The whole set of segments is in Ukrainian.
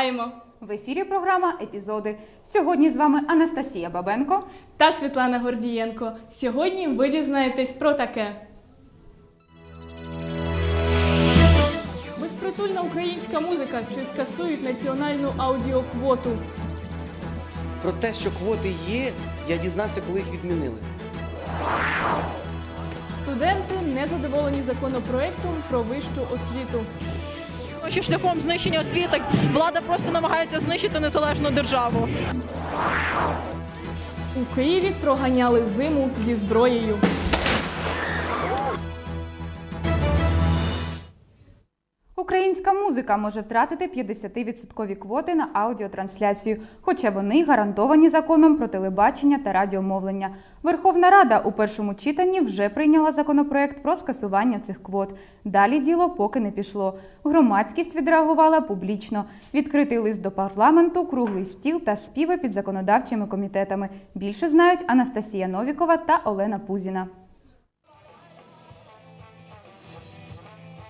Вітаємо! В ефірі програма Епізоди. Сьогодні з вами Анастасія Бабенко. Та Світлана Гордієнко. Сьогодні ви дізнаєтесь про таке. Безпритульна українська музика чи скасують національну аудіоквоту. Про те, що квоти є, я дізнався, коли їх відмінили. Студенти не задоволені законопроектом про вищу освіту. Що шляхом знищення освіти влада просто намагається знищити незалежну державу. У Києві проганяли зиму зі зброєю. Українська музика може втратити 50% квоти на аудіотрансляцію, хоча вони гарантовані законом про телебачення та радіомовлення. Верховна Рада у першому читанні вже прийняла законопроект про скасування цих квот. Далі діло поки не пішло. Громадськість відреагувала публічно. Відкритий лист до парламенту, круглий стіл та співи під законодавчими комітетами. Більше знають Анастасія Новікова та Олена Пузіна.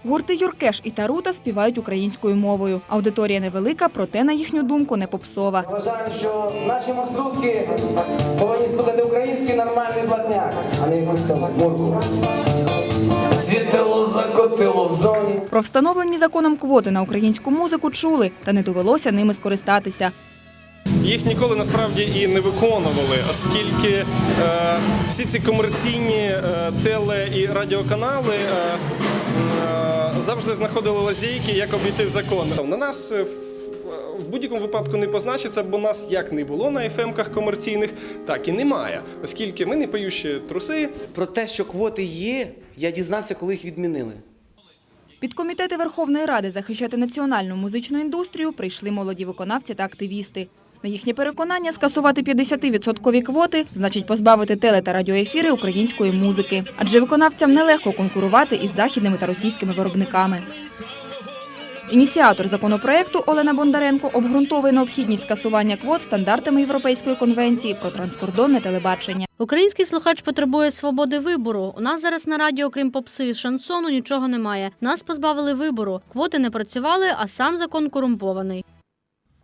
Гурти Юркеш і Тарута співають українською мовою. Аудиторія невелика, проте, на їхню думку, не попсова. Вважаємо, що наші маршрутки повинні слухати український нормальний блатняк, а не якусь там мурку. Світило закотило в зоні. Про встановлені законом квоти на українську музику чули, та не довелося ними скористатися. Їх ніколи насправді і не виконували, оскільки е, всі ці комерційні е, теле і радіоканали е, е, завжди знаходили лазейки, як обійти закон. На нас е, в- в будь-якому випадку не позначиться, бо нас як не було на ФМ-ках комерційних, так і немає, оскільки ми не поющі труси. Про те, що квоти є, я дізнався, коли їх відмінили. Підкомітети Верховної Ради захищати національну музичну індустрію прийшли молоді виконавці та активісти. На їхнє переконання, скасувати 50% квоти значить позбавити теле та радіоефіри української музики, адже виконавцям нелегко конкурувати із західними та російськими виробниками. Ініціатор законопроекту Олена Бондаренко обґрунтовує необхідність скасування квот стандартами Європейської конвенції про транскордонне телебачення. Український слухач потребує свободи вибору. У нас зараз на радіо, крім попси і шансону, нічого немає. Нас позбавили вибору. Квоти не працювали, а сам закон корумпований.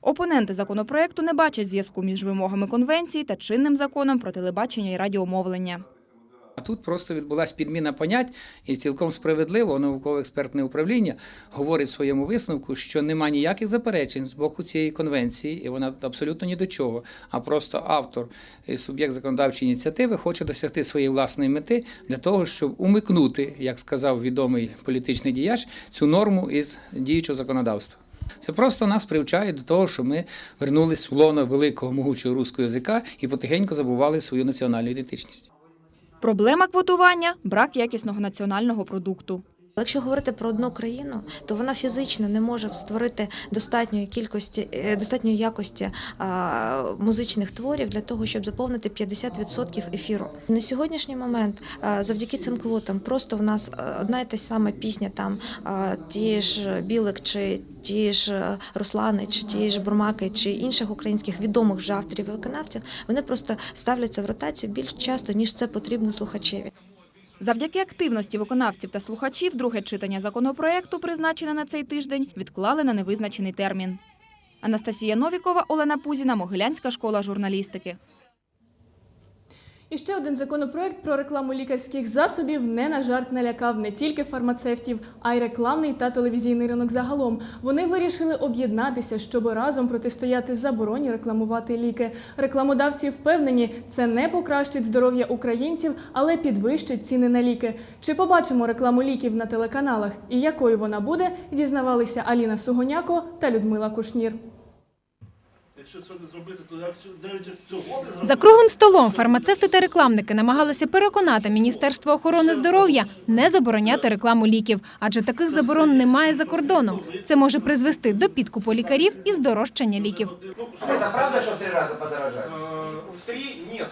Опоненти законопроекту не бачать зв'язку між вимогами конвенції та чинним законом про телебачення і радіомовлення. А тут просто відбулася підміна понять, і цілком справедливо науково-експертне управління говорить в своєму висновку, що нема ніяких заперечень з боку цієї конвенції, і вона тут абсолютно ні до чого. А просто автор, і суб'єкт законодавчої ініціативи, хоче досягти своєї власної мети для того, щоб умикнути, як сказав відомий політичний діяч, цю норму із діючого законодавства. Це просто нас привчає до того, що ми вернулись в лоно великого могучого руського язика і потихеньку забували свою національну ідентичність. Проблема квотування брак якісного національного продукту. Якщо говорити про одну країну, то вона фізично не може створити достатньої кількості, е, достатньої якості музичних творів для того, щоб заповнити 50% ефіру. На сьогоднішній момент, завдяки цим квотам, просто в нас одна і та сама пісня, там ті ж Білик, чи ті ж е, Руслани, чи ті ж Бурмаки, чи інших українських відомих вже авторів і виконавців, вони просто ставляться в ротацію більш часто, ніж це потрібно слухачеві. Завдяки активності виконавців та слухачів друге читання законопроекту, призначене на цей тиждень, відклали на невизначений термін. Анастасія Новікова, Олена Пузіна, Могилянська школа журналістики. І ще один законопроект про рекламу лікарських засобів не на жарт налякав не тільки фармацевтів, а й рекламний та телевізійний ринок загалом. Вони вирішили об'єднатися, щоб разом протистояти забороні рекламувати ліки. Рекламодавці впевнені, це не покращить здоров'я українців, але підвищить ціни на ліки. Чи побачимо рекламу ліків на телеканалах і якою вона буде, дізнавалися Аліна Сугоняко та Людмила Кушнір. Якщо це не зробити, то навіть цього не зробити. За круглим столом фармацевти та рекламники намагалися переконати Міністерство охорони здоров'я не забороняти рекламу ліків, адже таких заборон немає за кордоном. Це може призвести до підкупу лікарів і здорожчання ліків. Це правда, що в три рази подорожає? В три ні.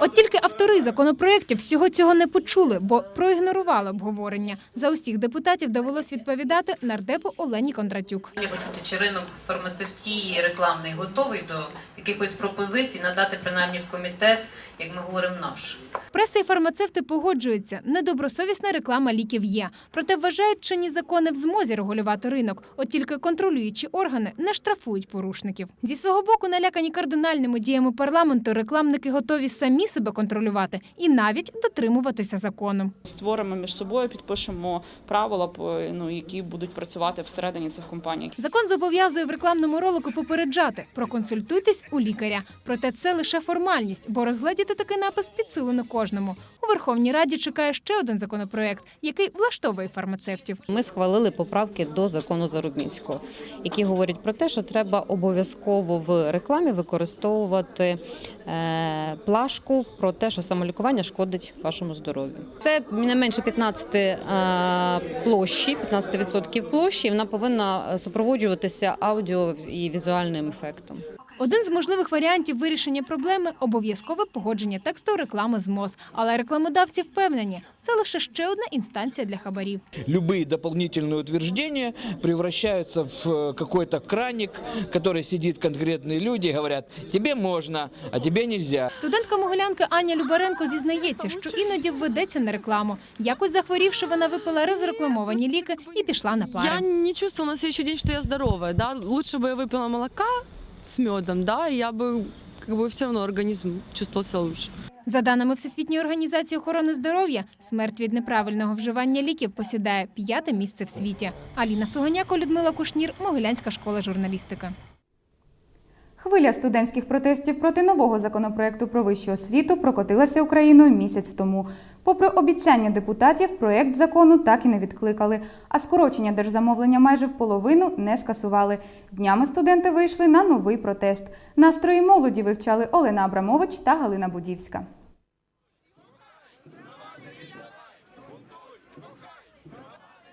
От тільки автори законопроєктів всього цього не почули, бо проігнорували обговорення. За усіх депутатів довелось відповідати нардепу Олені Кондратюк. Я почути, чи ринок фармацевтії рекламний готовий до якихось пропозицій надати принаймні в комітет, як ми говоримо, наш. Преса і фармацевти погоджуються, недобросовісна реклама ліків є. Проте вважають, що ні закони в змозі регулювати ринок, от тільки контролюючі органи не штрафують порушників. Зі свого боку, налякані кардинальними діями парламенту, рекламники готові самі себе контролювати і навіть дотримуватися закону. Створимо між собою, підпишемо правила, по- ну, які будуть працювати всередині цих компаній. Закон зобов'язує в рекламному ролику попереджати проконсультуйтесь у лікаря. Проте це лише формальність, бо розгледіти такий напис під силу не кожному. У Верховній Раді чекає ще один законопроект, який влаштовує фармацевтів. Ми схвалили поправки до закону Зарубінського, які говорять про те, що треба обов'язково в рекламі використовувати е, плашку про те, що самолікування шкодить вашому здоров'ю. Це не менше 15 е, площі, 15% площі. Вона повинна е, супроводжуватися аудіо і візуальним ефектом. Один з можливих варіантів вирішення проблеми обов'язкове погодження тексту реклами з МОЗ. Але рекламодавці впевнені, це лише ще одна інстанція для хабарів. любые дополнительные утверждения превращаются в э, какой-то краник, который сидит конкретные люди и говорят, тебе можно, а тебе нельзя. Студентка Могилянки Аня Любаренко зізнається, що іноді введеться на рекламу. Якось захворівши, вона випила розрекламовані ліки і пішла на пари. Я не чувствовала на следующий день, что я здоровая, да. Лучше бы я выпила молока с медом, да, я бы как бы все равно организм чувствовал себя лучше. За даними Всесвітньої організації охорони здоров'я, смерть від неправильного вживання ліків посідає п'яте місце в світі. Аліна Суганяко, Людмила Кушнір, Могилянська школа журналістики. Хвиля студентських протестів проти нового законопроекту про вищу освіту прокотилася Україною місяць тому. Попри обіцяння депутатів, проект закону так і не відкликали, а скорочення держзамовлення майже в половину не скасували. Днями студенти вийшли на новий протест. Настрої молоді вивчали Олена Абрамович та Галина Будівська.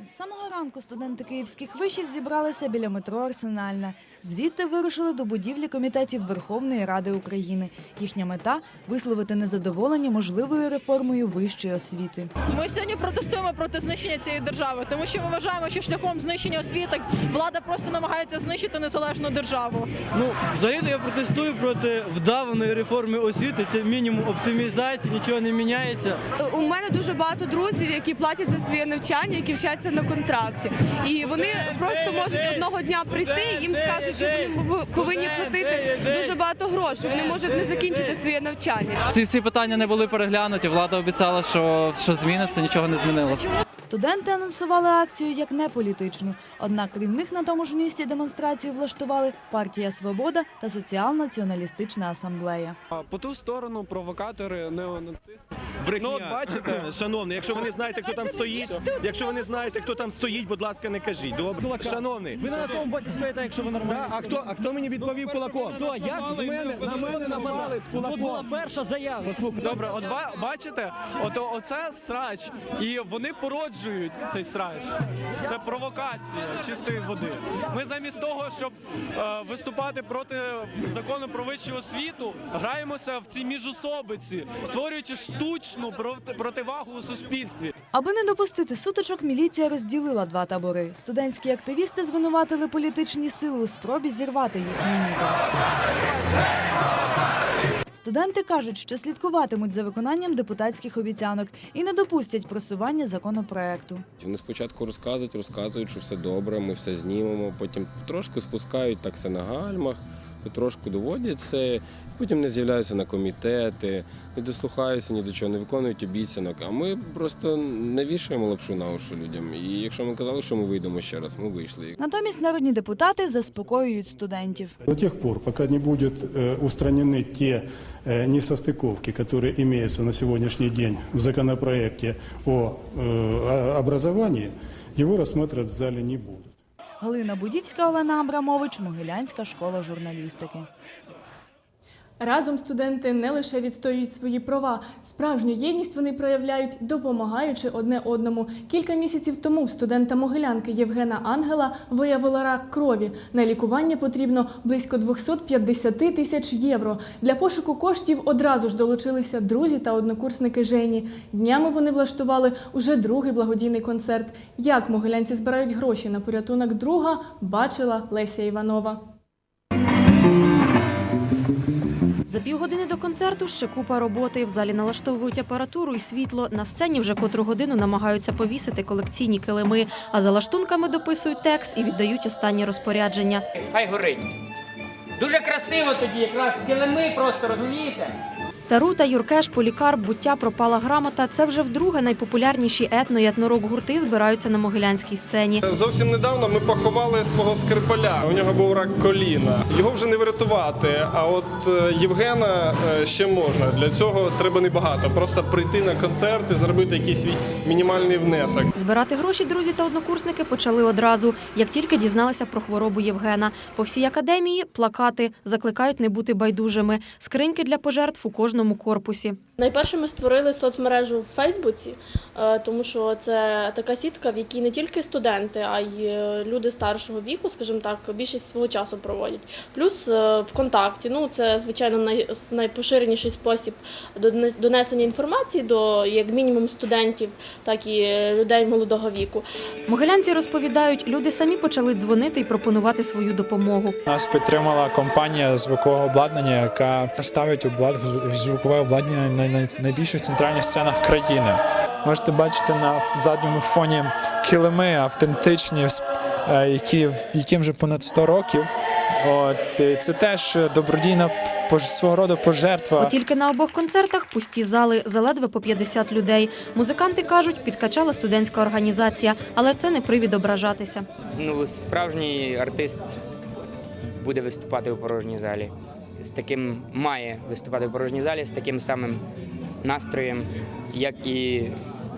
З самого ранку студенти київських вишів зібралися біля метро Арсенальна. Звідти вирушили до будівлі комітетів Верховної Ради України. Їхня мета висловити незадоволення можливою реформою вищої освіти. Ми сьогодні протестуємо проти знищення цієї держави, тому що ми вважаємо, що шляхом знищення освіти влада просто намагається знищити незалежну державу. Ну, взагалі я протестую проти вдаваної реформи освіти. Це мінімум оптимізації, нічого не міняється. У мене дуже багато друзів, які платять за своє навчання, які вчаться на контракті. І вони просто можуть одного дня прийти, і їм скажуть, що вони повинні платити дуже багато грошей. Вони можуть не закінчити своє навчання. Ці всі питання не були переглянуті. Влада обіцяла, що, що зміниться, нічого не змінилося. Студенти анонсували акцію як неполітичну. Однак крім них на тому ж місці демонстрацію влаштували партія Свобода та Соціал-націоналістична асамблея. По ту сторону провокатори, неонацисти. Брехня. Ну, от бачите, шановний, якщо ви не знаєте, хто там стоїть, якщо ви не знаєте, хто там стоїть, будь ласка, не кажіть. Добре, шановний. Ви на тому боці стоїте, якщо ви нормально. Да, а хто, а хто мені відповів кулаком? Хто? Як з мене, на мене напали з кулаком. Тут була перша заява. Добре, от ба- бачите, от оце срач, і вони породжують цей срач. Це провокація чистої води. Ми замість того, щоб е, виступати проти закону про вищу освіту, граємося в ці міжособиці, створюючи штучну противагу у суспільстві. Аби не допустити сутичок, міліція розділила два табори. Студентські активісти звинуватили політичні сили у спробі зірвати їхній мітинг. Студенти кажуть, що слідкуватимуть за виконанням депутатських обіцянок і не допустять просування законопроекту. Вони спочатку розказують, розказують, що все добре, ми все знімемо, потім трошки спускають так все на гальмах, потрошку доводять це, потім не з'являються на комітети, не дослухаються ні до чого, не виконують обіцянок. А ми просто не вішаємо лапшу на уші людям. І якщо ми казали, що ми вийдемо ще раз, ми вийшли. Натомість народні депутати заспокоюють студентів. До тех пор, пока не будут э, устранены те э, несостыковки, которые имеются на сегодняшний день в законопроекте о э, о- образовании, его рассматривать в зале не будут. Галина Будівська, Олена Абрамович, Могилянська школа журналістики. Разом студенти не лише відстоюють свої права, справжню єдність вони проявляють, допомагаючи одне одному. Кілька місяців тому студента Могилянки Євгена Ангела виявила рак крові. На лікування потрібно близько 250 тисяч євро. Для пошуку коштів одразу ж долучилися друзі та однокурсники Жені. Днями вони влаштували уже другий благодійний концерт. Як могилянці збирають гроші на порятунок друга, бачила Леся Іванова. За півгодини до концерту ще купа роботи. В залі налаштовують апаратуру і світло. На сцені вже котру годину намагаються повісити колекційні килими, а за лаштунками дописують текст і віддають останні розпорядження. Хай горить. Дуже красиво тоді, якраз килими просто розумієте. Тарута, Юркеш, Полікарп, Буття, Пропала грамота це вже вдруге найпопулярніші етно і етнорок гурти збираються на могилянській сцені. Зовсім недавно ми поховали свого скрипаля. У нього був рак коліна. Його вже не врятувати. А от е, Євгена е, ще можна. Для цього треба небагато. Просто прийти на концерт і зробити якийсь свій мінімальний внесок. Збирати гроші друзі та однокурсники почали одразу, як тільки дізналися про хворобу Євгена. По всій академії плакати закликають не бути байдужими, скриньки для пожертв у кожному корпусі. Найперше ми створили соцмережу в Фейсбуці, е, тому що це така сітка, в якій не тільки студенти, а й е, люди старшого віку, скажімо так, більшість свого часу проводять. Плюс е, ВКонтакті, ну це звичайно найпоширеніший спосіб донес- донесення інформації до як мінімум студентів, так і людей молодого віку. Могилянці розповідають, люди самі почали дзвонити і пропонувати свою допомогу. Нас підтримала компанія звукового обладнання, яка ставить облад- звукове обладнання на найбільших центральних сценах країни. Можете бачити на задньому фоні килими автентичні, е, які, яким вже понад 100 років. От, це теж добродійна свого роду пожертва. От тільки на обох концертах пусті зали, заледве по 50 людей. Музиканти кажуть, підкачала студентська організація, але це не привід ображатися. Ну, справжній артист буде виступати у порожній залі. З таким має виступати у порожній залі з таким самим настроєм, як і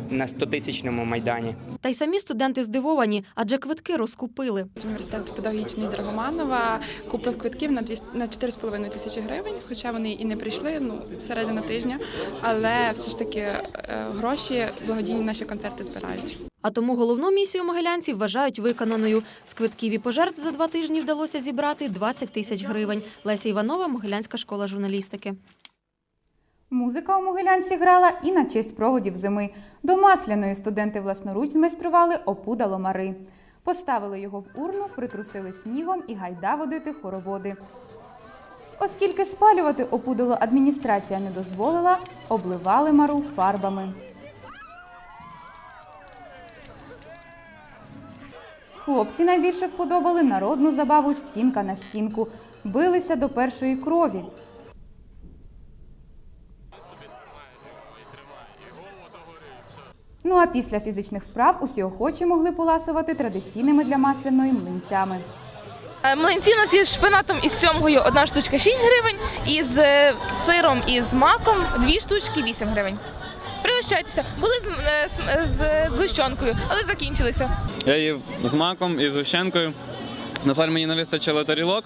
на 100-тисячному майдані. Та й самі студенти здивовані, адже квитки розкупили. Університет педагогічний Драгоманова купив квитків на 200 на 4,5 тисячі гривень, хоча вони і не прийшли, ну середина тижня, але все ж таки е, гроші благодійні наші концерти збирають. А тому головну місію могилянців вважають виконаною. З квитків і пожертв за два тижні вдалося зібрати 20 тисяч гривень. Леся Іванова, Могилянська школа журналістики. Музика у Могилянці грала і на честь проводів зими. До масляної студенти власноруч змайстрували опудало мари. Поставили його в урну, притрусили снігом і гайда водити хороводи. Оскільки спалювати опудало адміністрація не дозволила, обливали мару фарбами. Хлопці найбільше вподобали народну забаву стінка на стінку. Билися до першої крові. Ну а після фізичних вправ усі охочі могли поласувати традиційними для масляної млинцями. Е, Млинці у нас є з шпинатом і з сьомгою одна штучка 6 гривень, і з е, сиром і з маком дві штучки 8 гривень. Пригощайтеся. Були з, е, з, е, з, з зущенкою, але закінчилися. Я їв з маком і з зущенкою. На жаль, мені не вистачило тарілок,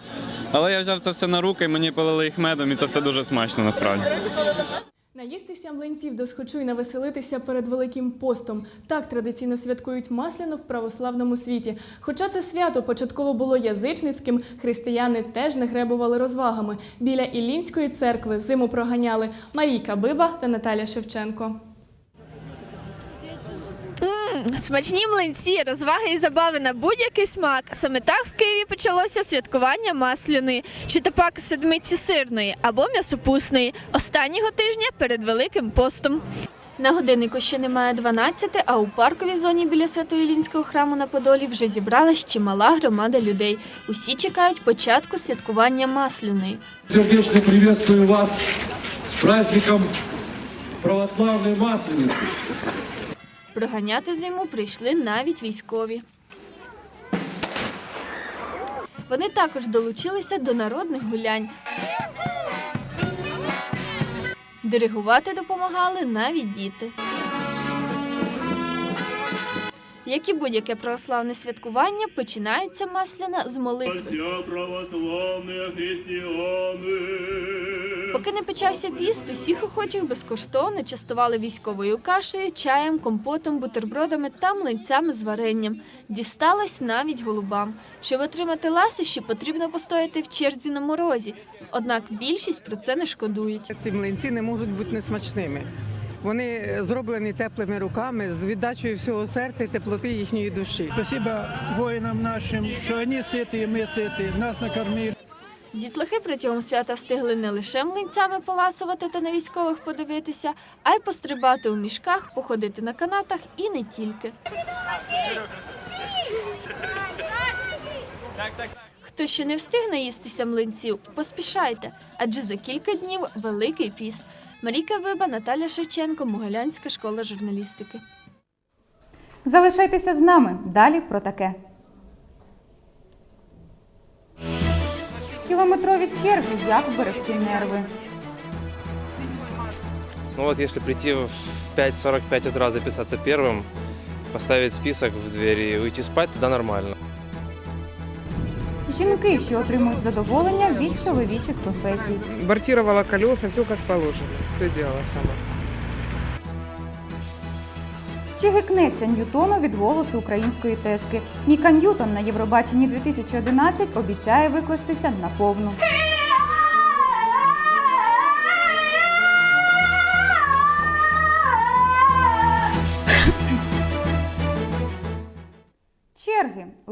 але я взяв це все на руки, мені полили їх медом, і це все дуже смачно насправді. Наїстися млинців досхочу й навеселитися перед Великим постом. Так традиційно святкують масляну в православному світі. Хоча це свято початково було язичницьким, християни теж не гребували розвагами. Біля Іллінської церкви зиму проганяли Марійка Биба та Наталя Шевченко. Смачні млинці, розваги і забави на будь-який смак. Саме так в Києві почалося святкування масляної, чи то пак седмиці сирної або м'ясопусної останнього тижня перед Великим постом. На годиннику ще немає 12, а у парковій зоні біля Свято-Ілінського храму на Подолі вже зібралась чимала громада людей. Усі чекають початку святкування масляної. Сердечно приветствую вас с праздником православной Масленицы. Проганяти зиму прийшли навіть військові. Вони також долучилися до народних гулянь. Диригувати допомагали навіть діти. Як і будь-яке православне святкування, починається масляна з молитви. Поки не почався піст, усіх охочих безкоштовно частували військовою кашею, чаєм, компотом, бутербродами та млинцями з варенням. Дісталось навіть голубам. Щоб отримати ласощі, потрібно постояти в черзі на морозі. Однак більшість про це не шкодують. Ці млинці не можуть бути несмачними. Вони е, зроблені теплими руками з віддачею всього серця і теплоти їхньої душі. Спасибо воїнам нашим, що вони ситі, і ми ситі, нас накормили. Дітлахи протягом свята встигли не лише млинцями поласувати та на військових подивитися, а й пострибати у мішках, походити на канатах і не тільки. Хто ще не встиг наїстися млинців, поспішайте, адже за кілька днів великий піст. Марійка Виба, Наталя Шевченко, Могилянська школа журналістики. Залишайтеся з нами. Далі про таке. Кілометрові черги. Як зберегти нерви? Ну вот если прийти в 5.45 утра записаться первым, поставить список в двери и уйти спать, тогда нормально. Жінки, що отримують задоволення від чоловічих професій. Бартірувала колеса, все як положено. Все діяла сама. Чи гикнеться Ньютону від голосу української тески? Міка Ньютон на Євробаченні 2011 обіцяє викластися на повну.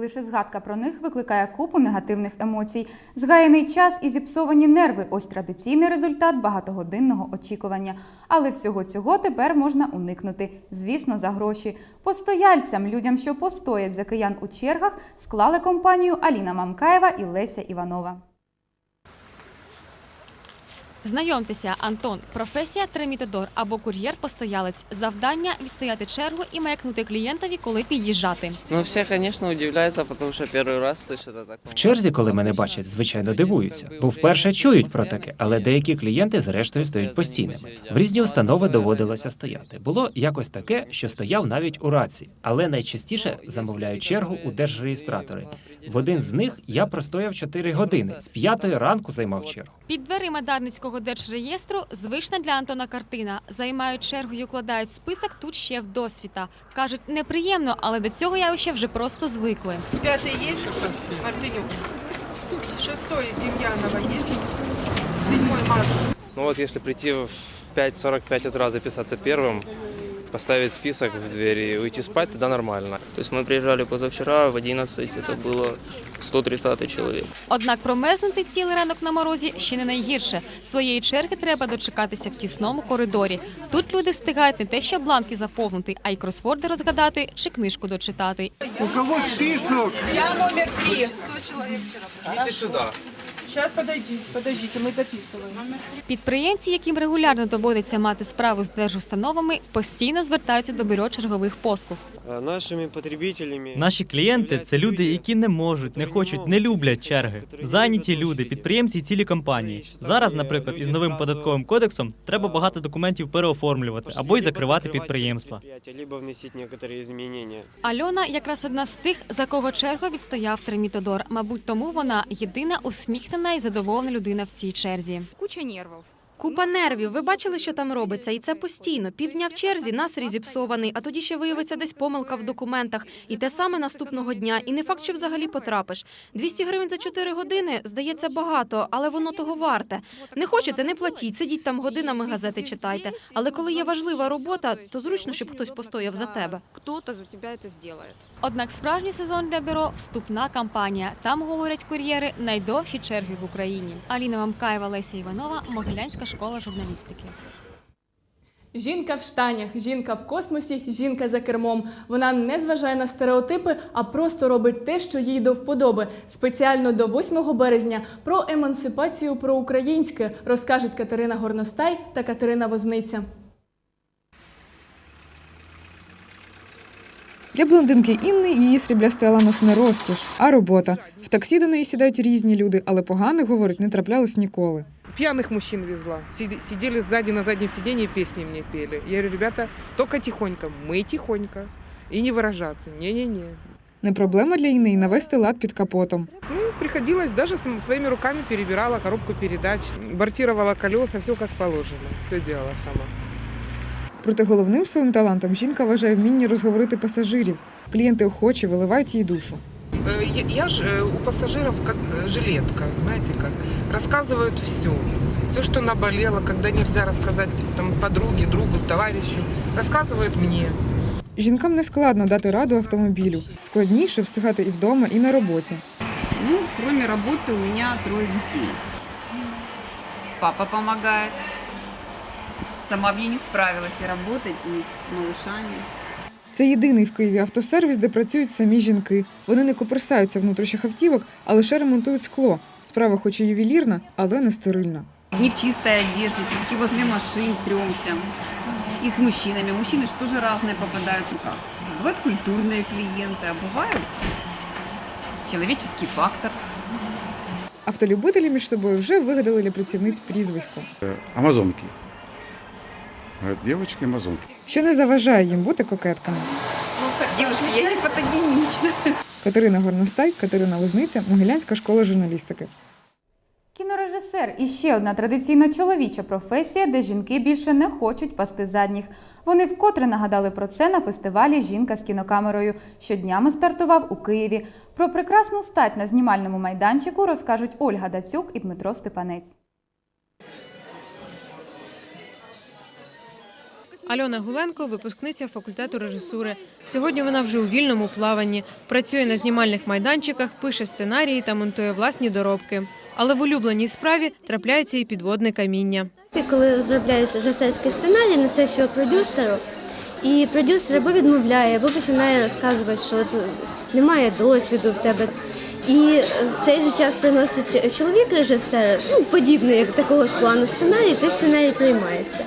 Лише згадка про них викликає купу негативних емоцій. Згаяний час і зіпсовані нерви ось традиційний результат багатогодинного очікування. Але всього цього тепер можна уникнути. Звісно, за гроші. Постояльцям, людям, що постоять за киян у чергах, склали компанію Аліна Мамкаєва і Леся Іванова. Знайомтеся, Антон, професія тремітодор або кур'єр-постоялець. Завдання відстояти чергу і маякнути клієнтові, коли під'їжджати. Ну, все, конечно, удивляются, потому что первый раз слышат о таком. В черзі, коли мене бачать, звичайно дивуються, бо вперше чують про таке, але деякі клієнти зрештою стають постійними. В різні установи доводилося стояти. Було якось таке, що стояв навіть у раці, але найчастіше замовляють чергу у держреєстратори. В один з них я простояв 4 години. З п'ятої ранку займав чергу. Під дверима Дарницького держреєстру звична для Антона картина. Займають чергу і укладають список тут ще в досвіта. Кажуть, неприємно, але до цього явища вже просто звикли. Пятый есть? Мартынюк. Шестой Демьянова есть? Седьмой Марк. Ну вот если прийти в 5.45 утра записаться первым, поставить список в двери и уйти спать, тогда нормально. То есть мы приезжали позавчера в 11, это было 130 человек. Однак промерзнути цілий ранок на морозі ще не найгірше. Своєї черги треба дочекатися в тісному коридорі. Тут люди встигають не те, що бланки заповнити, а й кросворди розгадати чи книжку дочитати. У кого список? Я номер три. Идите сюда. Сейчас подойди, подождите, мы дописываем. Підприємці, яким регулярно доводиться мати справу з держустановами, постійно звертаються до бюро чергових послуг. Нашими потребителями Наші клієнти це люди, які не можуть, не хочуть, не люблять черги. Зайняті люди, підприємці і цілі компанії. Зараз, наприклад, із новим податковим кодексом треба багато документів переоформлювати або й закривати підприємства. либо вносить некоторые изменения. Альона якраз одна з тих, за кого чергу відстояв Тремітодор. Мабуть, тому вона єдина усміхнена і задоволена людина в цій черзі. Куча нервів. Купа нервів. Ви бачили, що там робиться, і це постійно. Півдня в черзі, настрій зіпсований, а тоді ще виявиться десь помилка в документах. І те саме наступного дня. І не факт, що взагалі потрапиш. 200 гривень за 4 години здається багато, але воно того варте. Не хочете, не платіть, сидіть там годинами газети читайте. Але коли є важлива робота, то зручно, щоб хтось постояв за тебе. Хто-то за тебе це зробить. Однак справжній сезон для бюро вступна кампанія. Там говорять кур'єри найдовші черги в Україні. Аліна Мамкаєва, Леся Іванова, Могилянська школа журналістики. Жінка в штанях, жінка в космосі, жінка за кермом. Вона не зважає на стереотипи, а просто робить те, що їй до вподоби. Спеціально до 8 березня про емансипацію про українське розкажуть Катерина Горностай та Катерина Возниця. Для блондинки Інни її сріблястий ланос не розкіш, а робота. В таксі до неї сідають різні люди, але поганих, говорить, не траплялось ніколи Пьяных мужчин везла. Сиди- Сидели сзади на заднем сиденье и песни мне пели. Я говорю, ребята, только тихонько. Мы тихонько. И не выражаться. Не-не-не. Не проблема для Інни й навести лад під капотом. Ну, приходилось даже см- своими руками перебирала коробку передач, бортировала колеса, все как положено, все делала сама. Проте головним своїм талантом жінка вважає вміння розговорити пасажирів. Клієнти охоче виливають їй душу. Э, Я, я ж э, у пассажиров как э, жилетка, знаете как, рассказывают все. Все, что наболело, когда нельзя рассказать там, подруге, другу, товарищу, рассказывают мне. Жінкам не складно дати раду автомобілю. Складніше встигати і вдома, і на роботі. Ну, кроме работы у меня трое детей. Папа помогает. Сама бы я не справилась и работать, и с малышами. Це єдиний в Києві автосервіс, де працюють самі жінки. Вони не коперсаються внутрішніх автівок, а лише ремонтують скло. Справа хоч і ювелірна, але не стерильна. Не в чистой одежде, все-таки возле машин тремся. И с мужчинами. Мужчины же тоже разные попадаются. Как? Бывают культурные клиенты, а бывают человеческий фактор. Автолюбителі між собою вже вигадали для працівниць прізвисько, Амазонки. Девочки амазонки. що не заважає їм бути кокетками. Девушки, я не фотогенична. Катерина Горностай, Катерина Лозниця, Могилянська школа журналістики. Кінорежисер і ще одна традиційно чоловіча професія, де жінки більше не хочуть пасти задніх. Вони вкотре нагадали про це на фестивалі Жінка з кінокамерою, що днями стартував у Києві. Про прекрасну стать на знімальному майданчику розкажуть Ольга Дацюк і Дмитро Степанець. Альона Гуленко, випускниця факультету режисури. Сьогодні вона вже у вільному плаванні, працює на знімальних майданчиках, пише сценарії та монтує власні доробки. Але в улюбленій справі трапляється і підводне каміння. Коли розробляєш режисерський сценарій, несеш його продюсеру, і продюсер або відмовляє, або починає розказувати, що немає досвіду в тебе. І в цей же час приносить чоловік режисер, ну подібний як такого ж плану сценарій, цей сценарій приймається.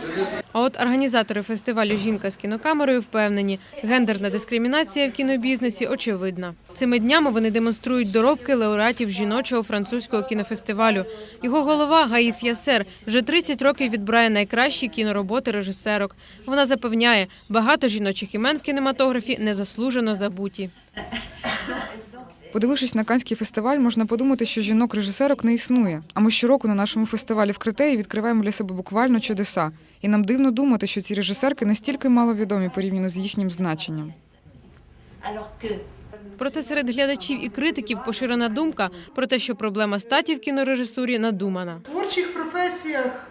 А от організатори фестивалю Жінка з кінокамерою впевнені, гендерна дискримінація в кінобізнесі очевидна. Цими днями вони демонструють доробки лауреатів жіночого французького кінофестивалю. Його голова Гаїс Ясер вже 30 років відбирає найкращі кінороботи режисерок. Вона запевняє, багато жіночих імен в кінематографі незаслужено забуті. Подивившись на Канський фестиваль, можна подумати, що жінок-режисерок не існує. А ми щороку на нашому фестивалі в Критеї відкриваємо для себе буквально чудеса. І нам дивно думати, що ці режисерки настільки маловідомі порівняно з їхнім значенням. Проте серед глядачів і критиків поширена думка про те, що проблема статі в кінорежисурі надумана. В творчих професіях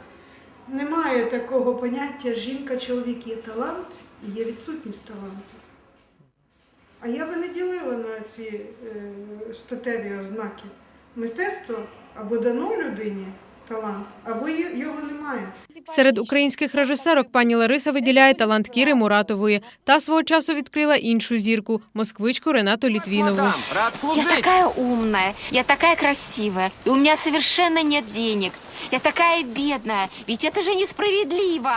немає такого поняття жінка, чоловік є талант і є відсутність таланту. А я би не ділила на ці е, статеві ознаки. Мистецтво або дано людині талант, або його немає. Серед українських режисерок пані Лариса виділяє талант Кіри Муратової. Та свого часу відкрила іншу зірку москвичку Ренату Літвінову. Я такая умная, я такая красивая, и у меня совершенно нет денег. Я такая бедная, ведь это же несправедливо.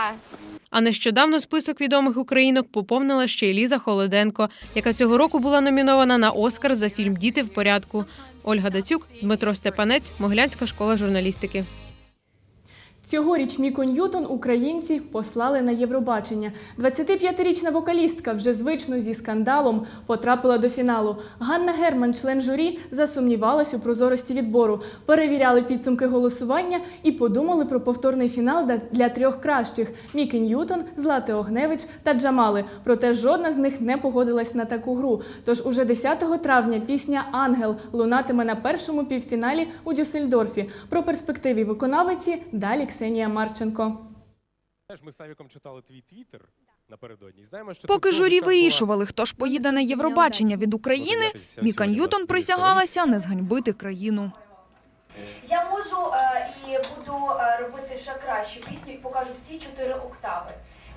А нещодавно список відомих українок поповнила ще й Ліза Холоденко, яка цього року була номінована на Оскар за фільм Діти в порядку. Ольга Дацюк, Дмитро Степанець, Моглянська школа журналістики. Цьогоріч Міку Ньютон українці послали на Євробачення. 25-річна вокалістка вже звично зі скандалом потрапила до фіналу. Ганна Герман, член журі, засумнівалась у прозорості відбору, перевіряли підсумки голосування і подумали про повторний фінал для- трьох кращих: Мікі Ньютон, Злати Огневич та Джамали. Проте жодна з них не погодилась на таку гру. Тож уже 10 травня пісня Ангел лунатиме на першому півфіналі у Дюссельдорфі. Про перспективи виконавиці далі Ксенія Марченко. Ми з Савіком читали твій твіттер напередодні. Знаємо, що Поки журі вирішували, хто ж поїде на Євробачення від України, Міка Ньютон присягалася не зганьбити країну. Я можу е, і буду е, робити ще кращу пісню і покажу всі чотири октави.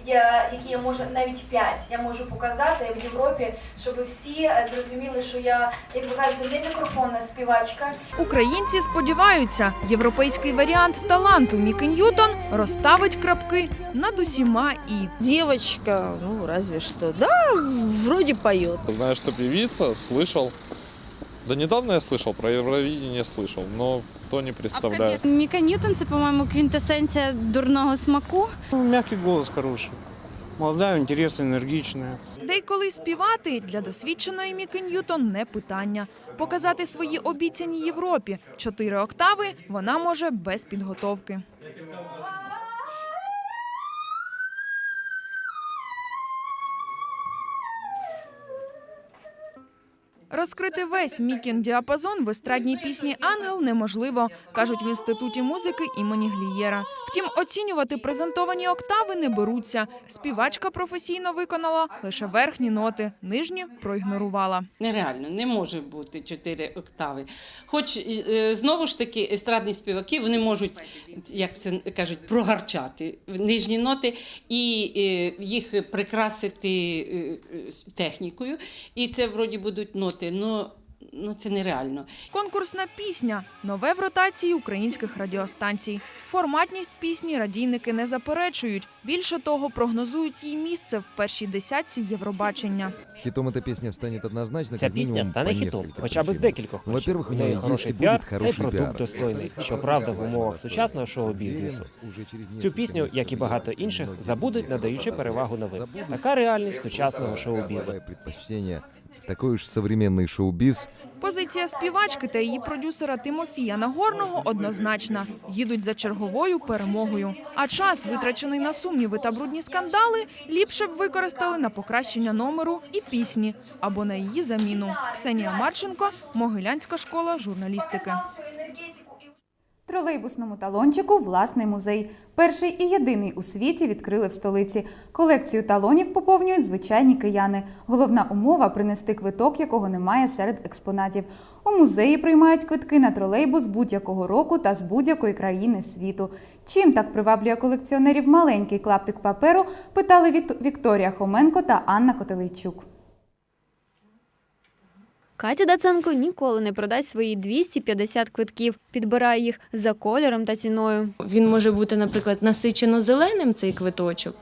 Я, які я можу навіть п'ять. Я можу показати в Європі, щоб всі е, зрозуміли, що я, як ви кажете, не мікрофонна співачка. Українці сподіваються, європейський варіант таланту Міки Ньютон розставить крапки над усіма і. Девочка, ну разве что. Да, вроде поет. Знаешь, что певица, слышал. Да недавно я слышал, про Евровидение слышал, но то не представляю. Міка Ньютон це, по-моєму, квінтесенція дурного смаку. Ну, Мягкий голос хороший. Молодая, интересная, энергичная. Де й коли співати для досвідченої Міки Ньютон не питання. Показати свої обіцяні Європі чотири октави вона може без підготовки. Розкрити весь Мікін діапазон в естрадній пісні Ангел неможливо, кажуть в інституті музики імені Глієра. Втім, оцінювати презентовані октави не беруться. Співачка професійно виконала лише верхні ноти, нижні проігнорувала. Нереально, не може бути чотири октави. Хоч е, знову ж таки естрадні співаки вони можуть, як це кажуть, прогарчати нижні ноти і е, їх прикрасити е, е, технікою. І це вроді будуть ноти. Ну, ну це нереально. Конкурсна пісня нове в ротації українських радіостанцій. Форматність пісні радійники не заперечують. Більше того, прогнозують їй місце в першій десятці Євробачення. Хитом эта песня станет однозначно. Ця пісня стане хітом, хоча б з декількох. Во-первых, у неї хороший піар, хороший продукт достойний, щоправда, в умовах сучасного шоу-бізнесу. Цю пісню, як і багато інших, забудуть, надаючи перевагу новим. Така реальність сучасного шоу-бізу. Предпочтение. ж современний шоу-біз. Позиція співачки та її продюсера Тимофія Нагорного однозначна: їдуть за черговою перемогою. А час, витрачений на сумніви та брудні скандали, ліпше б використали на покращення номеру і пісні або на її заміну. Ксенія Марченко, Могилянська школа журналістики. Тролейбусному талончику власний музей. Перший і єдиний у світі відкрили в столиці. Колекцію талонів поповнюють звичайні кияни. Головна умова принести квиток, якого немає серед експонатів. У музеї приймають квитки на тролейбус будь-якого року та з будь-якої країни світу. Чим так приваблює колекціонерів маленький клаптик паперу, питали Вікторія Хоменко та Анна Котелейчук. Катя Даценко ніколи не продасть свої 250 квитків, підбирає їх за кольором та ціною. Він може бути, наприклад, насичено зеленим цей квиточок,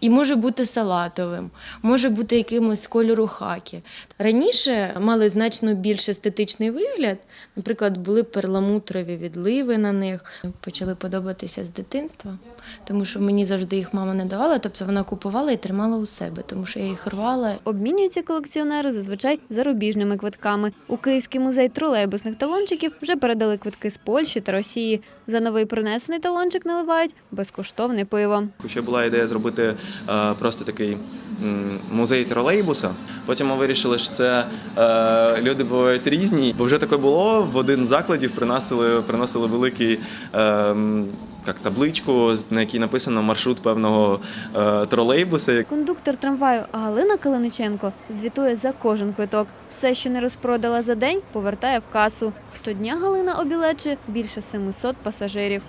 і може бути салатовим, може бути якимось кольору хакі. Раніше мали значно більш естетичний вигляд. Наприклад, були перламутрові відливи на них. Почали подобатися з дитинства, тому що мені завжди їх мама не давала, тобто вона купувала і тримала у себе, тому що я їх рвала. Обмінюються колекціонери зазвичай зарубіжними квитками. У Київський музей тролейбусних талончиків вже передали квитки з Польщі та Росії. За новий принесений талончик наливають безкоштовне пиво. Ще була ідея зробити е, просто такий музей тролейбуса. Потім ми вирішили, що це е, люди бувають різні. Бо вже таке було. В один з закладів приносили, приносили великий. Е, як табличку, з- на якій написано маршрут певного е, тролейбуса. Кондуктор трамваю Галина Калиниченко звітує за кожен квиток. Все, що не розпродала за день, повертає в касу. Щодня Галина обілечує більше 700 пасажирів.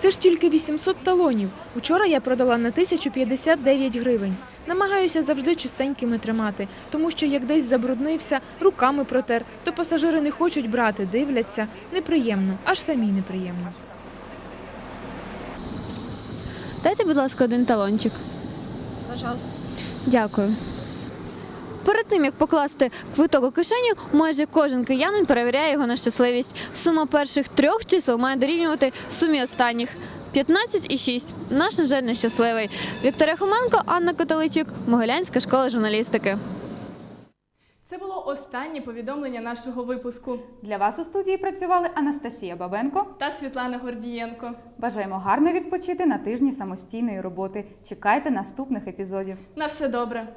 Це ж тільки 800 талонів. Учора я продала на 1059 гривень. Намагаюся завжди чистенькими тримати, тому що як десь забруднився, руками протер, то пасажири не хочуть брати, дивляться. Неприємно, аж самі неприємно. Дайте, будь ласка, один талончик. Пожалуйста. Дякую. Перед тим як покласти квиток у кишеню, майже кожен киянин перевіряє його на щасливість. Сума перших трьох чисел має дорівнювати сумі останніх. 15 і 6. Наш, на жаль, нещасливий. Вікторія Хоменко, Анна Котеличук, Могилянська школа журналістики. Це було останнє повідомлення нашого випуску. Для вас у студії працювали Анастасія Бабенко та Світлана Гордієнко. Бажаємо гарно відпочити на тижні самостійної роботи. Чекайте наступних епізодів. На все добре.